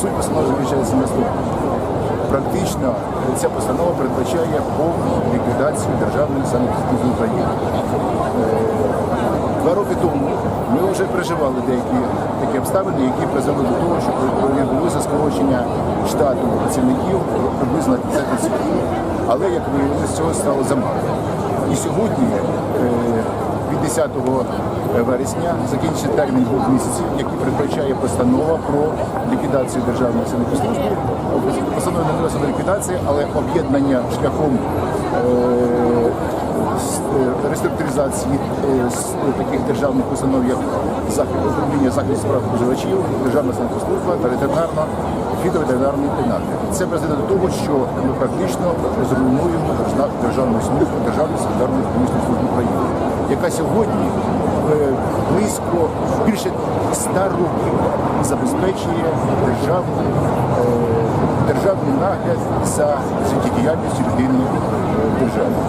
Суть постанови заключається в наступному. Практично ця постанова передбачає повну ліквідацію державної санепідслужби України. Два роки тому ми вже переживали деякі такі обставини, які призвели до того, що відбулося скорочення штату працівників приблизно на 50%. Але як виявилося, цього стало замало. І сьогодні, е, від 10 вересня, закінчиться термін двох місяців, який передбачає постанова про ліквідацію державної санепідслужби. Постанова не вносить до ліквідації, але об'єднання шляхом е, е, реструктуризації е, таких державних установ, як управління захисту справ споживачів, державна санкослужба та ветеринарно фітоветеринарний нагляд. Це призведе до того, що ми практично зруйнуємо державну службу, державну санітарну економічну службу України, яка сьогодні е, близько більше 100 років забезпечує державну, е, державний нагляд за життєдіяльністю людини е, держави.